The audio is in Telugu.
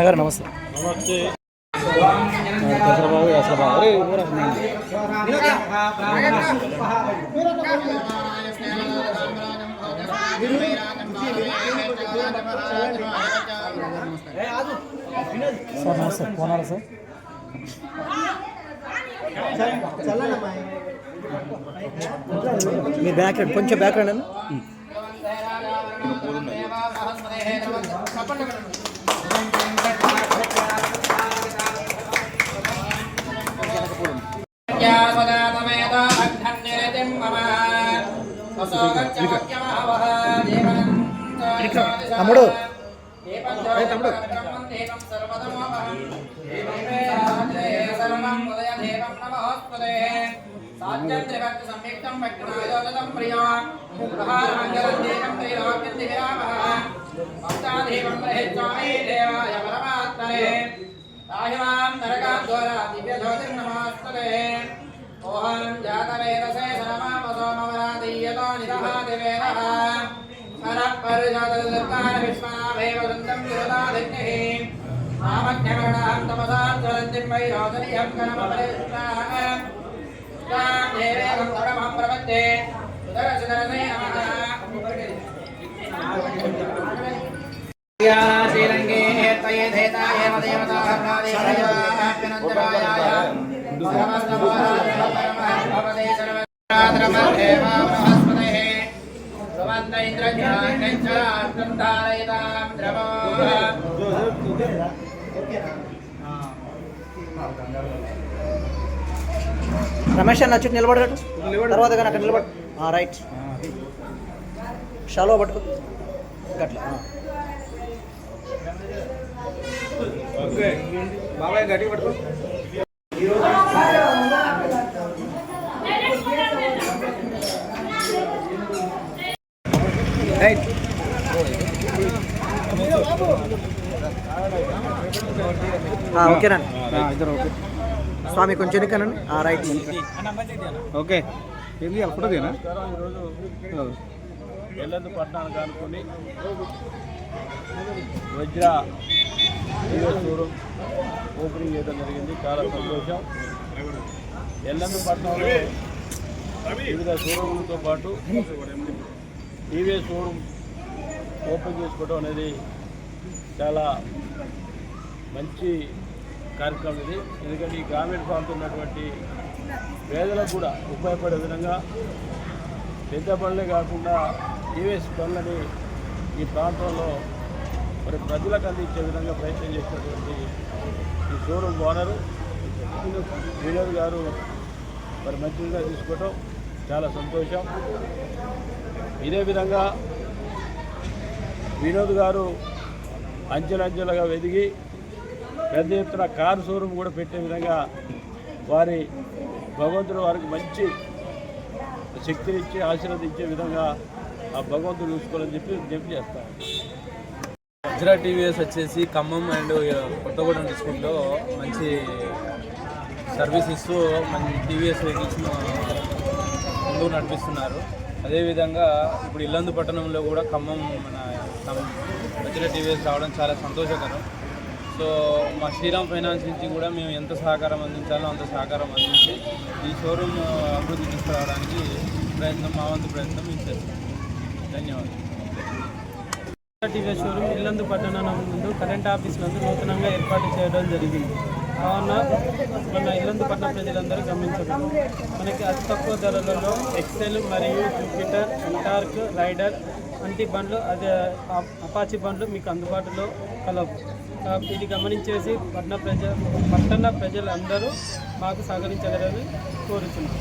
అన్నగారు నమస్తే. నమస్తే. దసరాబాబు దసరాబాబు సార్ నమస్తే. పోనారా సార్? మీ బ్యాక్గ్రౌండ్ కొంచెం బ్యాక్గ్రౌండ్ అండి తమ్ముడు తమ్ముడు సంయుక్తం భక్తిమాయోగతం ప్రియా ప్రహారమంగళం దేవం త్రైలోక్యం దివ్యామః భక్తాదేవం ప్రహేచ్చామి దేవాయ పరమాత్మనే రాహిమాం నరకాద్వారా దివ్యజ్యోతిర్నమోస్తుతే ఓహం సరపరిజాతదుర్గాన విశ్వనాభేవ వృందం విరుదాధిజ్ఞః నామజ్ఞగణాం తమసాధ్వరంతిం వై రోదనీయం కనమపరిష్టాః తాం దేవేదం పరమం ప్రపద్యే సుదర్శనరసే నమః శ్రీరంగే త్వయే ధేతాయ రమేష్ అన్న వచ్చి నిలబడగట్టు తర్వాత కానీ అక్కడ నిలబడు. రైట్. షాలో పట్టుకో. గట్లా. బాబాయ్ గట్టిగా పట్టుకో. ఓకేనండి ఇద్దరు ఓకే స్వామి కొంచెం ఎన్నికనండి రైట్. ఓకే. ఏంది అప్పుడుదేనా ఎల్లందు పట్టణానికి అనుకుని వజ్ర షోరూమ్ ఓపెనింగ్ చేయడం జరిగింది. చాలా సంతోషం. ఎల్లందు పట్టణంలో వివిధ షోరూమ్లతో పాటు టీవీఎస్ షోరూమ్ ఓపెన్ చేసుకోవడం అనేది చాలా మంచి కార్యక్రమం ఇది. ఎందుకంటే ఈ గ్రామీణ ప్రాంతం ఉన్నటువంటి పేదలకు కూడా ఉపయోగపడే విధంగా పెద్ద పనులే కాకుండా టీవీఎస్ పనులని ఈ ప్రాంతంలో మరి ప్రజలకు అందించే విధంగా ప్రయత్నం చేసినటువంటి ఈ షోరూమ్ ఓనరు వినోద్ గారు మరి మంచిగా తీసుకోవటం చాలా సంతోషం. ఇదే విధంగా వినోద్ గారు అంచెలంచెలుగా వెదిగి పెద్ద ఎత్తున కారు షోరూమ్ కూడా పెట్టే విధంగా వారి భగవంతుడు వారికి మంచి శక్తినిచ్చి ఆశీర్వదించే విధంగా ఆ భగవంతుడు చూసుకోవాలని చెప్పి విజ్ఞప్తి చేస్తాను వజ్రా టీవీఎస్ వచ్చేసి ఖమ్మం అండ్ కొత్తగూడెం డిస్ట్రిక్ట్లో మంచి సర్వీస్ ఇస్తూ మంచి టీవీఎస్ వెహికల్స్ ముందుకు నడిపిస్తున్నారు. అదేవిధంగా ఇప్పుడు ఇల్లందు పట్టణంలో కూడా ఖమ్మం మన వచ్చిన టీవీఎస్ రావడం చాలా సంతోషకరం. సో మా శ్రీరామ్ ఫైనాన్స్ నుంచి కూడా మేము ఎంత సహకారం అందించాలో అంత సహకారం అందించి ఈ షోరూమ్ అభివృద్ధి తీసుకురావడానికి ప్రయత్నం మా వంతు ప్రయత్నం మేము చేస్తాం. ధన్యవాదాలు. టీవీఎస్ షోరూమ్ ఇల్లందు పట్టణం ముందు కరెంట్ ఆఫీస్ నందు నూతనంగా ఏర్పాటు చేయడం జరిగింది. కావున మన ఇల్లందు పట్టణ ప్రజలందరూ గమనించగలరు మనకి అతి తక్కువ ధరలలో ఎక్సెల్ మరియు జూపిటర్ టార్క్ రైడర్ వంటి బండ్లు అదే అప్- బండ్లు మీకు అందుబాటులో కలవు. ఇది గమనించేసి పట్టణ ప్రజ పట్టణ ప్రజలందరూ మాకు సహకరించగలని కోరుతున్నాం